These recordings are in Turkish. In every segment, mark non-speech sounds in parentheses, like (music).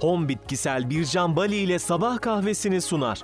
Home bitkisel Bircan Bali ile sabah kahvesini sunar.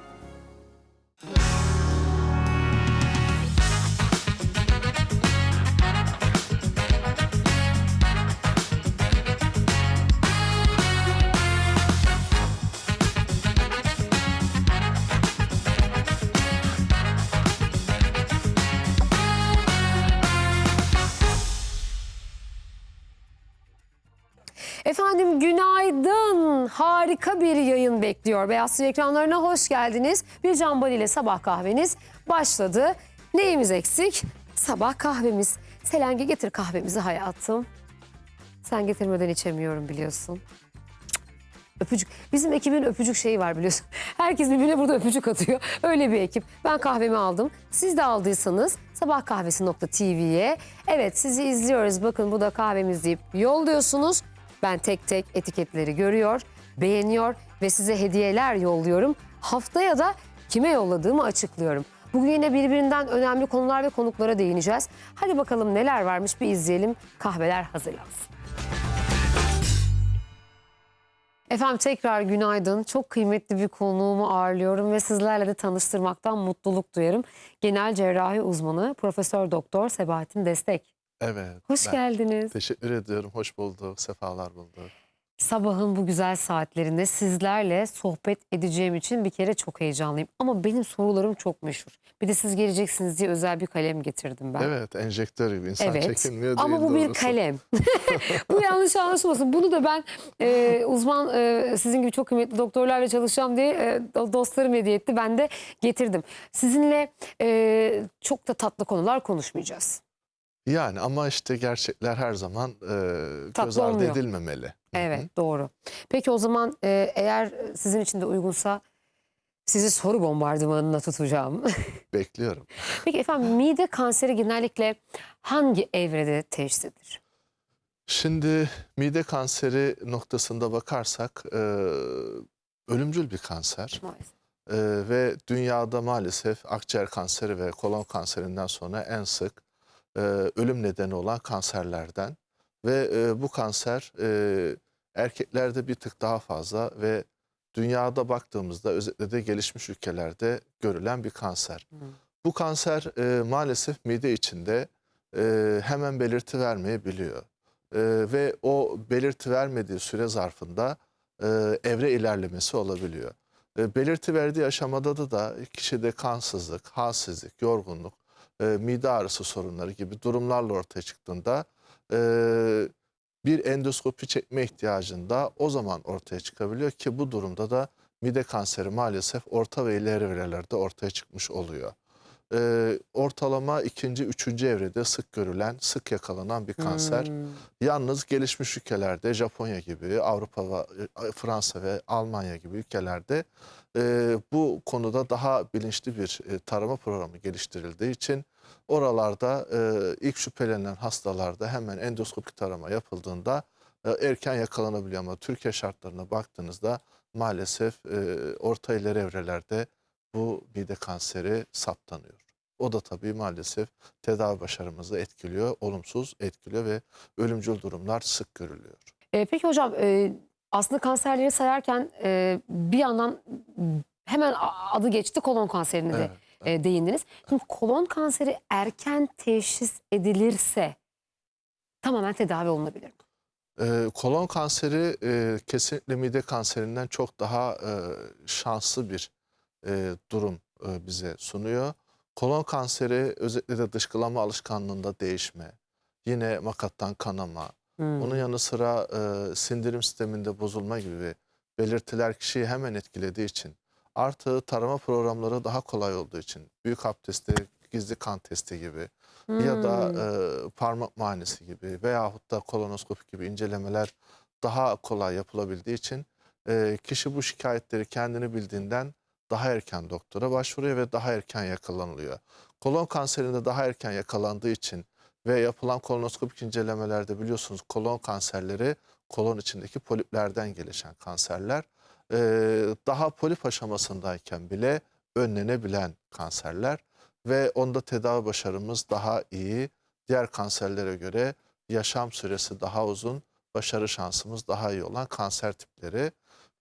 Harika bir yayın bekliyor. Beyaz TV ekranlarına hoş geldiniz. Bir Can ile sabah kahveniz başladı. Neyimiz eksik? Sabah kahvemiz. Selenge getir kahvemizi hayatım. Sen getirmeden içemiyorum biliyorsun. Öpücük. Bizim ekibin öpücük şeyi var biliyorsun. (laughs) Herkes birbirine burada öpücük atıyor. Öyle bir ekip. Ben kahvemi aldım. Siz de aldıysanız sabahkahvesi.tv'ye evet sizi izliyoruz. Bakın bu da kahvemiz deyip yolluyorsunuz. Ben tek tek etiketleri görüyor, beğeniyor ve size hediyeler yolluyorum. Haftaya da kime yolladığımı açıklıyorum. Bugün yine birbirinden önemli konular ve konuklara değineceğiz. Hadi bakalım neler varmış bir izleyelim. Kahveler hazırlansın. Efendim tekrar günaydın. Çok kıymetli bir konuğumu ağırlıyorum ve sizlerle de tanıştırmaktan mutluluk duyarım. Genel cerrahi uzmanı Profesör Doktor Sebahattin Destek. Evet. Hoş ben geldiniz. Teşekkür ediyorum. Hoş bulduk. Sefalar bulduk. Sabahın bu güzel saatlerinde sizlerle sohbet edeceğim için bir kere çok heyecanlıyım. Ama benim sorularım çok meşhur. Bir de siz geleceksiniz diye özel bir kalem getirdim ben. Evet, enjektör gibi insan Evet. çekinmiyor Ama bu bir doğrusu. kalem. (laughs) bu yanlış anlaşılmasın. Bunu da ben e, uzman e, sizin gibi çok kıymetli doktorlarla çalışacağım diye e, dostlarım hediye etti. Ben de getirdim. Sizinle e, çok da tatlı konular konuşmayacağız. Yani ama işte gerçekler her zaman e, göz ardı olmuyor. edilmemeli. Hı hı. Evet doğru. Peki o zaman e, eğer sizin için de uygunsa sizi soru bombardımanına tutacağım. (laughs) Bekliyorum. Peki efendim mide kanseri genellikle hangi evrede teşhis edilir? Şimdi mide kanseri noktasında bakarsak e, ölümcül bir kanser. Maalesef. E, ve dünyada maalesef akciğer kanseri ve kolon kanserinden sonra en sık e, ölüm nedeni olan kanserlerden. Ve e, bu kanser e, erkeklerde bir tık daha fazla ve dünyada baktığımızda özellikle de gelişmiş ülkelerde görülen bir kanser. Hı. Bu kanser e, maalesef mide içinde e, hemen belirti vermeyebiliyor. E, ve o belirti vermediği süre zarfında e, evre ilerlemesi olabiliyor. E, belirti verdiği aşamada da da kişide kansızlık, halsizlik, yorgunluk, e, mide ağrısı sorunları gibi durumlarla ortaya çıktığında e, bir endoskopi çekme ihtiyacında o zaman ortaya çıkabiliyor ki bu durumda da mide kanseri maalesef orta ve ileri evrelerde ortaya çıkmış oluyor. E, ortalama ikinci, üçüncü evrede sık görülen, sık yakalanan bir kanser. Hmm. Yalnız gelişmiş ülkelerde Japonya gibi, Avrupa, ve e, Fransa ve Almanya gibi ülkelerde e, bu konuda daha bilinçli bir e, tarama programı geliştirildiği için oralarda e, ilk şüphelenen hastalarda hemen endoskopik tarama yapıldığında e, erken yakalanabiliyor ama Türkiye şartlarına baktığınızda maalesef e, orta ileri evrelerde bu mide kanseri saptanıyor. O da tabii maalesef tedavi başarımızı etkiliyor, olumsuz etkiliyor ve ölümcül durumlar sık görülüyor. E, peki hocam e, aslında kanserleri sayarken e, bir yandan hemen adı geçti kolon kanserine de Evet, e, değindiniz. Şimdi kolon kanseri erken teşhis edilirse tamamen tedavi olunabilir mi? Ee, kolon kanseri e, kesinlikle mide kanserinden çok daha e, şanslı bir e, durum e, bize sunuyor. Kolon kanseri özellikle de dışkılama alışkanlığında değişme, yine makattan kanama, Hmm. Onun yanı sıra e, sindirim sisteminde bozulma gibi belirtiler kişiyi hemen etkilediği için artı tarama programları daha kolay olduğu için büyük hap testi, gizli kan testi gibi ya da Hmm. e, parmak muayenesi gibi veyahut da kolonoskopi gibi incelemeler daha kolay yapılabildiği için e, kişi bu şikayetleri kendini bildiğinden daha erken doktora başvuruyor ve daha erken yakalanılıyor. Kolon kanserinde daha erken yakalandığı için ve yapılan kolonoskopik incelemelerde biliyorsunuz kolon kanserleri kolon içindeki poliplerden gelişen kanserler. Ee, daha polip aşamasındayken bile önlenebilen kanserler ve onda tedavi başarımız daha iyi. Diğer kanserlere göre yaşam süresi daha uzun, başarı şansımız daha iyi olan kanser tipleri.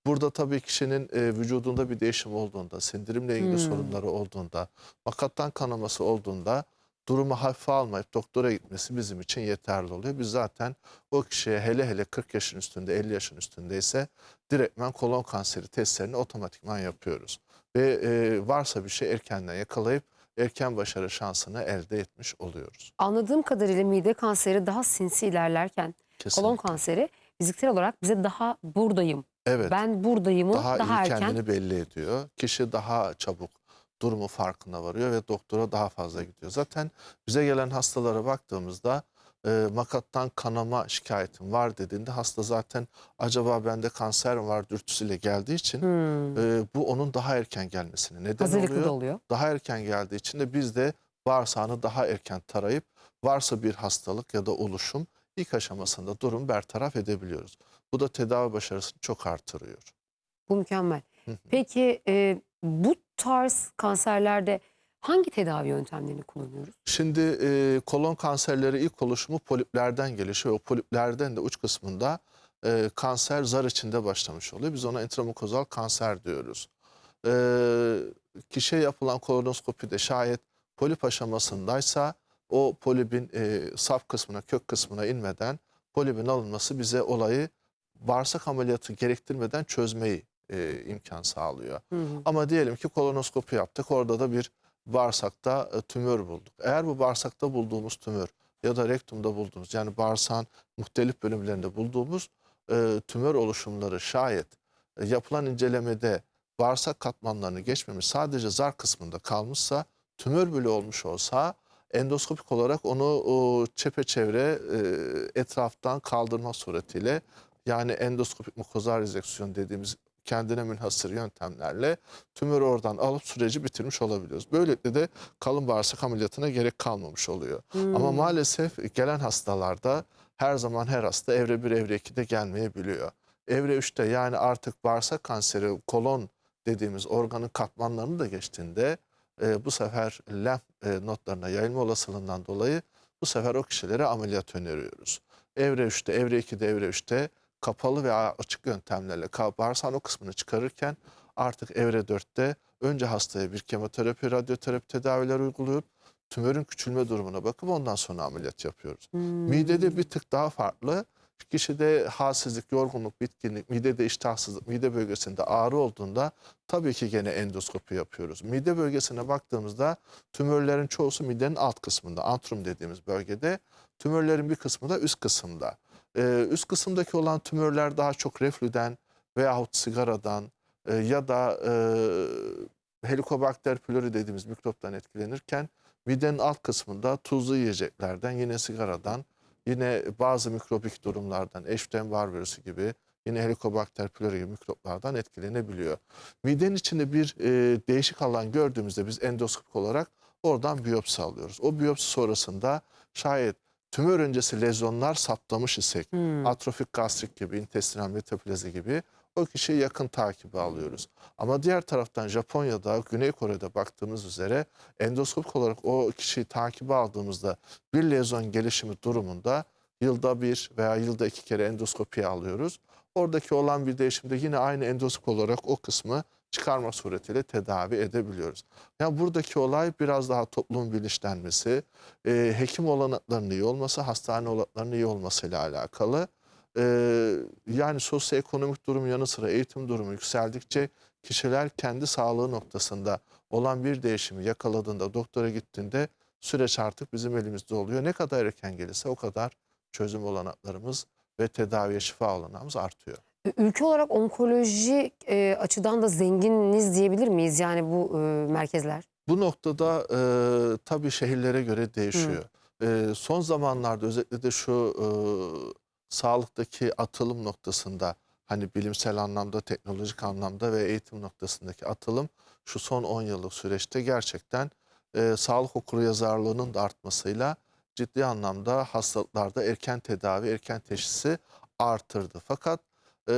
Burada tabii kişinin e, vücudunda bir değişim olduğunda, sindirimle ilgili Hmm. sorunları olduğunda, makattan kanaması olduğunda durumu hafife almayıp doktora gitmesi bizim için yeterli oluyor. Biz zaten o kişiye hele hele 40 yaşın üstünde, 50 yaşın üstündeyse direktmen kolon kanseri testlerini otomatikman yapıyoruz. Ve e, varsa bir şey erkenden yakalayıp erken başarı şansını elde etmiş oluyoruz. Anladığım kadarıyla mide kanseri daha sinsi ilerlerken Kesinlikle. kolon kanseri fiziksel olarak bize daha buradayım. Evet. Ben buradayımı daha, daha, iyi erken kendini belli ediyor. Kişi daha çabuk durumu farkına varıyor ve doktora daha fazla gidiyor. Zaten bize gelen hastalara baktığımızda e, makattan kanama şikayetim var dediğinde hasta zaten acaba bende kanser var dürtüsüyle geldiği için Hmm. e, bu onun daha erken gelmesine neden hazırlıklı oluyor. oluyor. Daha erken geldiği için de biz de bağırsağını daha erken tarayıp varsa bir hastalık ya da oluşum ilk aşamasında durum bertaraf edebiliyoruz. Bu da tedavi başarısını çok artırıyor. Bu mükemmel. Peki e, bu tarz kanserlerde hangi tedavi yöntemlerini kullanıyoruz? Şimdi e, kolon kanserleri ilk oluşumu poliplerden gelişiyor. O poliplerden de uç kısmında e, kanser zar içinde başlamış oluyor. Biz ona intramukozal kanser diyoruz. E, kişiye yapılan kolonoskopide şayet polip aşamasındaysa o polibin e, saf kısmına, kök kısmına inmeden polibin alınması bize olayı bağırsak ameliyatı gerektirmeden çözmeyi e, imkan sağlıyor. Hı hı. Ama diyelim ki kolonoskopi yaptık. Orada da bir bağırsakta e, tümör bulduk. Eğer bu bağırsakta bulduğumuz tümör ya da rektumda bulduğumuz yani bağırsağın muhtelif bölümlerinde bulduğumuz e, tümör oluşumları şayet e, yapılan incelemede bağırsak katmanlarını geçmemiş sadece zar kısmında kalmışsa tümör bile olmuş olsa endoskopik olarak onu o, çepeçevre e, etraftan kaldırma suretiyle yani endoskopik mukozal rezeksiyon dediğimiz kendine münhasır yöntemlerle tümörü oradan alıp süreci bitirmiş olabiliyoruz. Böylelikle de kalın bağırsak ameliyatına gerek kalmamış oluyor. Ama Hmm. maalesef gelen hastalarda her zaman her hasta evre 1, evre 2'de gelmeyebiliyor. Evre 3'te yani artık bağırsak kanseri, kolon dediğimiz organın katmanlarını da geçtiğinde e, bu sefer lenf e, notlarına yayılma olasılığından dolayı bu sefer o kişilere ameliyat öneriyoruz. Evre 3'te, evre 2'de, evre 3'te kapalı ve açık yöntemlerle bağırsağın o kısmını çıkarırken artık evre 4'te önce hastaya bir kemoterapi, radyoterapi tedaviler uygulup tümörün küçülme durumuna bakıp ondan sonra ameliyat yapıyoruz. Hmm. Midede bir tık daha farklı. Kişide halsizlik, yorgunluk, bitkinlik, midede iştahsızlık, mide bölgesinde ağrı olduğunda tabii ki gene endoskopi yapıyoruz. Mide bölgesine baktığımızda tümörlerin çoğusu midenin alt kısmında, antrum dediğimiz bölgede. Tümörlerin bir kısmı da üst kısımda. Ee, üst kısımdaki olan tümörler daha çok reflüden veyahut sigaradan e, ya da e, Helicobacter pylori dediğimiz mikroptan etkilenirken midenin alt kısmında tuzlu yiyeceklerden yine sigaradan yine bazı mikrobik durumlardan Epstein-Barr virüsü gibi yine Helicobacter pylori gibi mikroplardan etkilenebiliyor. Midenin içinde bir e, değişik alan gördüğümüzde biz endoskopik olarak oradan biyopsi alıyoruz. O biyopsi sonrasında şayet tümör öncesi lezyonlar saptamış isek Hmm. atrofik gastrik gibi, intestinal metaplazi gibi o kişiyi yakın takibi alıyoruz. Ama diğer taraftan Japonya'da, Güney Kore'de baktığımız üzere endoskopik olarak o kişiyi takibe aldığımızda bir lezyon gelişimi durumunda yılda bir veya yılda iki kere endoskopiye alıyoruz. Oradaki olan bir değişimde yine aynı endoskop olarak o kısmı çıkarma suretiyle tedavi edebiliyoruz. Yani buradaki olay biraz daha toplumun bilinçlenmesi, e, hekim olanaklarının iyi olması, hastane olanaklarının iyi olmasıyla alakalı. E, yani sosyoekonomik durum yanı sıra eğitim durumu yükseldikçe kişiler kendi sağlığı noktasında olan bir değişimi yakaladığında, doktora gittiğinde süreç artık bizim elimizde oluyor. Ne kadar erken gelirse o kadar çözüm olanaklarımız ve tedaviye şifa olanağımız artıyor. Ülke olarak onkoloji e, açıdan da zenginiz diyebilir miyiz yani bu e, merkezler? Bu noktada e, tabii şehirlere göre değişiyor. E, son zamanlarda özellikle de şu sağlıktaki atılım noktasında hani bilimsel anlamda, teknolojik anlamda ve eğitim noktasındaki atılım şu son 10 yıllık süreçte gerçekten e, sağlık okuryazarlığının da artmasıyla ciddi anlamda hastalıklarda erken tedavi, erken teşhisi artırdı. Fakat e,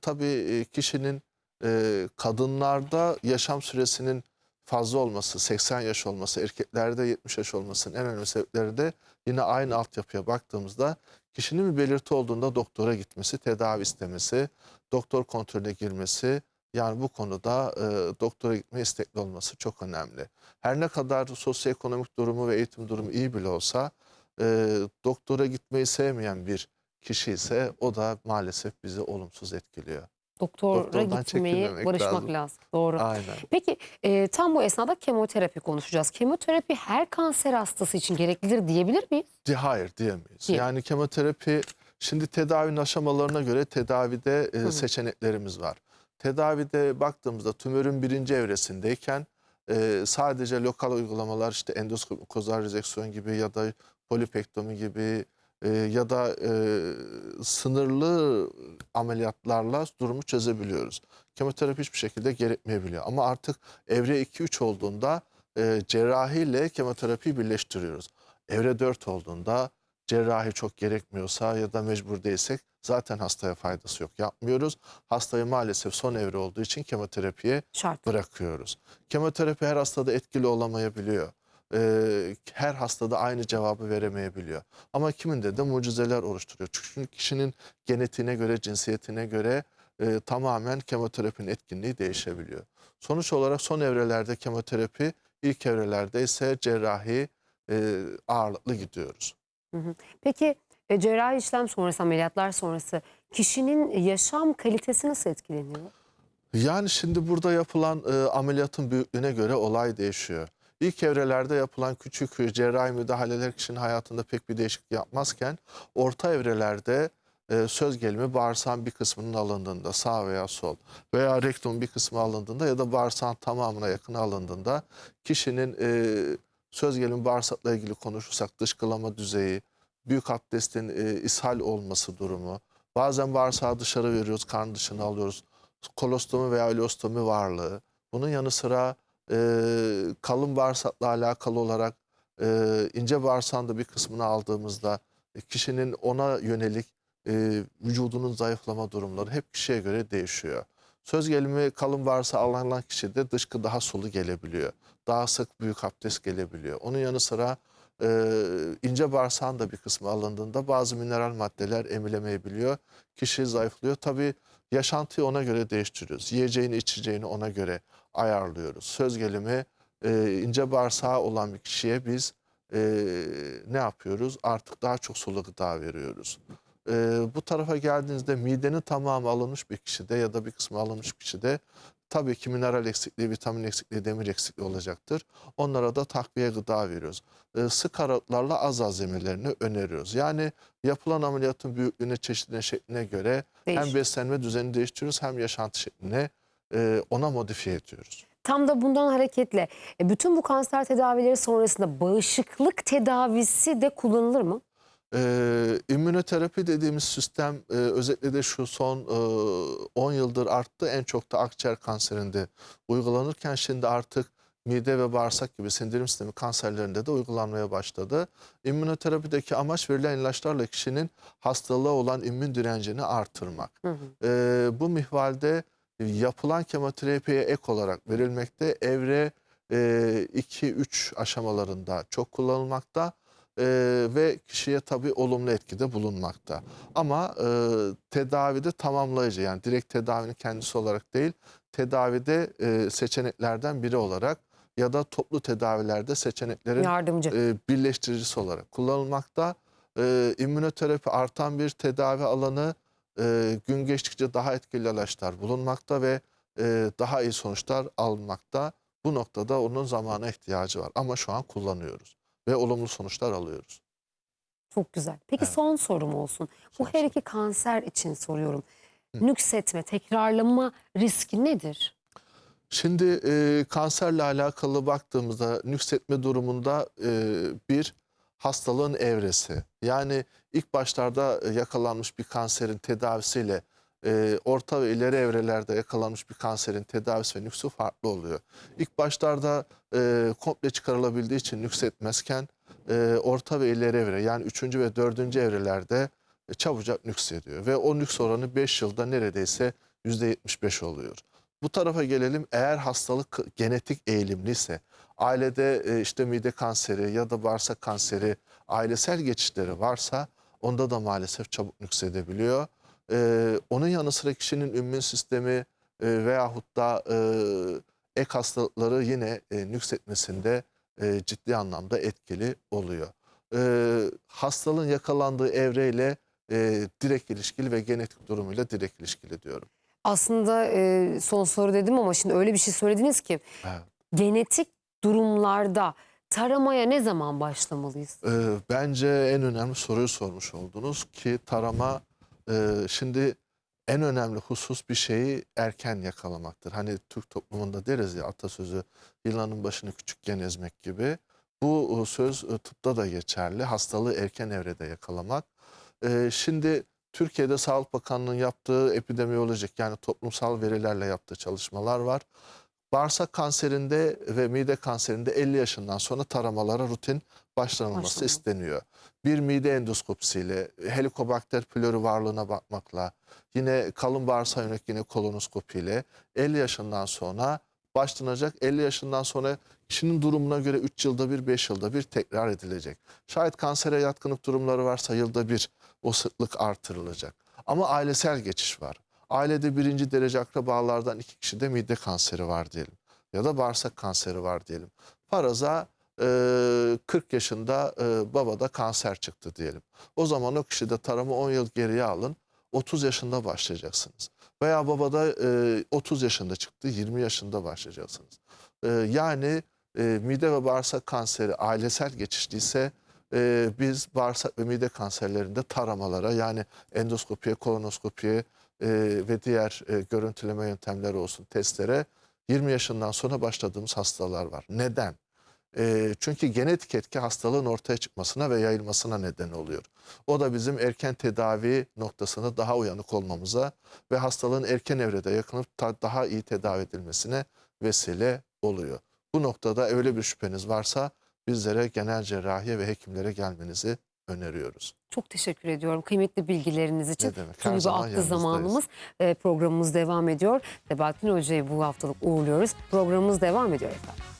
tabii e, kişinin e, kadınlarda yaşam süresinin fazla olması, 80 yaş olması, erkeklerde 70 yaş olmasının en önemli sebepleri de yine aynı altyapıya baktığımızda Kişinin bir belirti olduğunda doktora gitmesi, tedavi istemesi, doktor kontrolüne girmesi yani bu konuda e, doktora gitme istekli olması çok önemli. Her ne kadar sosyoekonomik durumu ve eğitim durumu iyi bile olsa e, doktora gitmeyi sevmeyen bir kişi ise o da maalesef bizi olumsuz etkiliyor. Doktora Doktordan gitmeyi çekinmemek barışmak lazım. lazım. Doğru. Aynen. Peki e, tam bu esnada kemoterapi konuşacağız. Kemoterapi her kanser hastası için gereklidir diyebilir miyiz? Di- Hayır diyemeyiz. Değil. Yani kemoterapi şimdi tedavinin aşamalarına göre tedavide e, seçeneklerimiz var. Tedavide baktığımızda tümörün birinci evresindeyken e, sadece lokal uygulamalar işte endoskop, mukozal rezeksiyon gibi ya da polipektomi gibi e, ya da e, sınırlı ameliyatlarla durumu çözebiliyoruz. Kemoterapi hiçbir şekilde gerekmeyebiliyor. Ama artık evre 2-3 olduğunda e, cerrahiyle kemoterapiyi birleştiriyoruz. Evre 4 olduğunda cerrahi çok gerekmiyorsa ya da mecbur değilsek zaten hastaya faydası yok. Yapmıyoruz. Hastayı maalesef son evre olduğu için kemoterapiye Şart. bırakıyoruz. Kemoterapi her hastada etkili olamayabiliyor. Ee, her hastada aynı cevabı veremeyebiliyor. Ama kiminde de mucizeler oluşturuyor. Çünkü kişinin genetiğine göre, cinsiyetine göre e, tamamen kemoterapinin etkinliği değişebiliyor. Sonuç olarak son evrelerde kemoterapi, ilk evrelerde ise cerrahi e, ağırlıklı gidiyoruz. Peki e, cerrahi işlem sonrası, ameliyatlar sonrası kişinin yaşam kalitesi nasıl etkileniyor? Yani şimdi burada yapılan e, ameliyatın büyüklüğüne göre olay değişiyor. İlk evrelerde yapılan küçük cerrahi müdahaleler kişinin hayatında pek bir değişiklik yapmazken orta evrelerde e, söz gelimi bağırsağın bir kısmının alındığında sağ veya sol veya rektum bir kısmı alındığında ya da bağırsağın tamamına yakın alındığında kişinin e, söz gelimi bağırsakla ilgili konuşursak dışkılama düzeyi, büyük abdestin e, ishal olması durumu, bazen bağırsağı dışarı veriyoruz, karın dışına alıyoruz kolostomi veya ileostomi varlığı. Bunun yanı sıra e, kalın bağırsakla alakalı olarak e, ince bağırsağın da bir kısmını aldığımızda e, kişinin ona yönelik e, vücudunun zayıflama durumları hep kişiye göre değişiyor. Söz gelimi kalın bağırsağı alınan kişide dışkı daha sulu gelebiliyor. Daha sık büyük abdest gelebiliyor. Onun yanı sıra e, ince bağırsağın da bir kısmı alındığında bazı mineral maddeler emilemeyebiliyor. Kişi zayıflıyor. Tabii yaşantıyı ona göre değiştiriyoruz. Yiyeceğini içeceğini ona göre ayarlıyoruz. Söz gelimi e, ince bağırsağı olan bir kişiye biz e, ne yapıyoruz? Artık daha çok sulu gıda veriyoruz. E, bu tarafa geldiğinizde midenin tamamı alınmış bir kişide ya da bir kısmı alınmış bir kişide tabii ki mineral eksikliği, vitamin eksikliği, demir eksikliği olacaktır. Onlara da takviye gıda veriyoruz. E, sık aralıklarla az az yemelerini öneriyoruz. Yani yapılan ameliyatın büyüklüğüne, çeşidine, şekline göre hem Değişiyor. beslenme düzenini değiştiriyoruz hem yaşantı şeklini e, ona modifiye ediyoruz. Tam da bundan hareketle e, bütün bu kanser tedavileri sonrasında bağışıklık tedavisi de kullanılır mı? Ee, immünoterapi dediğimiz sistem e, özellikle de şu son e, 10 yıldır arttı. En çok da akciğer kanserinde uygulanırken şimdi artık mide ve bağırsak gibi sindirim sistemi kanserlerinde de uygulanmaya başladı. İmmünoterapideki amaç verilen ilaçlarla kişinin hastalığa olan immün direncini artırmak. Hı hı. Ee, bu mihvalde yapılan kemoterapiye ek olarak verilmekte evre 2-3 aşamalarında çok kullanılmakta e, ve kişiye tabii olumlu etkide bulunmakta. Ama e, tedavide tamamlayıcı yani direkt tedavinin kendisi olarak değil tedavide e, seçeneklerden biri olarak ya da toplu tedavilerde seçeneklerin Yardımcı. e, birleştiricisi olarak kullanılmakta. E, immünoterapi artan bir tedavi alanı e, gün geçtikçe daha etkili ilaçlar bulunmakta ve e, daha iyi sonuçlar alınmakta. Bu noktada onun zamana ihtiyacı var ama şu an kullanıyoruz ve olumlu sonuçlar alıyoruz. Çok güzel. Peki Evet. son sorum olsun. Bu Son her soru. iki kanser için soruyorum. Hı. Nüksetme, tekrarlama riski nedir? Şimdi e, kanserle alakalı baktığımızda nüksetme durumunda e, bir hastalığın evresi. Yani ilk başlarda e, yakalanmış bir kanserin tedavisiyle e, orta ve ileri evrelerde yakalanmış bir kanserin tedavisi ve nüksü farklı oluyor. İlk başlarda e, komple çıkarılabildiği için nüksetmezken e, orta ve ileri evre yani 3. ve 4. evrelerde çabucak nüksediyor. Ve o nüks oranı 5 yılda neredeyse %75 oluyor. Bu tarafa gelelim eğer hastalık genetik eğilimliyse ailede e, işte mide kanseri ya da bağırsak kanseri ailesel geçişleri varsa Onda da maalesef çabuk nüksedebiliyor. Ee, onun yanı sıra kişinin immün sistemi e, veyahut da e, ek hastalıkları yine e, nüksetmesinde e, ciddi anlamda etkili oluyor. Hastalığın yakalandığı evreyle e, direkt ilişkili ve genetik durumuyla direkt ilişkili diyorum. Aslında e, son soru dedim ama şimdi öyle bir şey söylediniz ki Evet. genetik durumlarda taramaya ne zaman başlamalıyız? Ee, bence en önemli soruyu sormuş oldunuz ki tarama e, şimdi en önemli husus bir şeyi erken yakalamaktır. Hani Türk toplumunda deriz ya atasözü yılanın başını küçükken ezmek gibi. Bu e, söz e, tıpta da geçerli. Hastalığı erken evrede yakalamak. Ee, şimdi Türkiye'de Sağlık Bakanlığı'nın yaptığı epidemiyolojik yani toplumsal verilerle yaptığı çalışmalar var. Bağırsak kanserinde ve mide kanserinde 50 yaşından sonra taramalara rutin başlanılması Başlanmalı. isteniyor. Bir mide endoskopisiyle, helikobakter pylori varlığına bakmakla, yine kalın bağırsağa yönelik yine kolonoskopiyle 50 yaşından sonra başlanacak. 50 yaşından sonra kişinin durumuna göre 3 yılda bir, 5 yılda bir tekrar edilecek. Şayet kansere yatkınlık durumları varsa yılda bir o sıklık artırılacak. Ama ailesel geçiş var. Ailede birinci derece akrabalardan iki kişide mide kanseri var diyelim. Ya da bağırsak kanseri var diyelim. Faraza e, 40 yaşında e, babada kanser çıktı diyelim. O zaman o kişide tarama 10 yıl geriye alın. 30 yaşında başlayacaksınız. Veya babada e, 30 yaşında çıktı, 20 yaşında başlayacaksınız. E, yani e, mide ve bağırsak kanseri ailesel geçişliyse e, biz bağırsak ve mide kanserlerinde taramalara yani endoskopiye, kolonoskopiye e, ve diğer e, görüntüleme yöntemleri olsun testlere 20 yaşından sonra başladığımız hastalar var. Neden? E, çünkü genetik etki hastalığın ortaya çıkmasına ve yayılmasına neden oluyor. O da bizim erken tedavi noktasında daha uyanık olmamıza ve hastalığın erken evrede yakınıp daha iyi tedavi edilmesine vesile oluyor. Bu noktada öyle bir şüpheniz varsa bizlere genel cerrahiye ve hekimlere gelmenizi öneriyoruz. Çok teşekkür ediyorum kıymetli bilgileriniz için. Ne demek, her zaman attı zamanımız. E, programımız devam ediyor. Sebahattin Hoca'yı bu haftalık uğurluyoruz. Programımız devam ediyor efendim.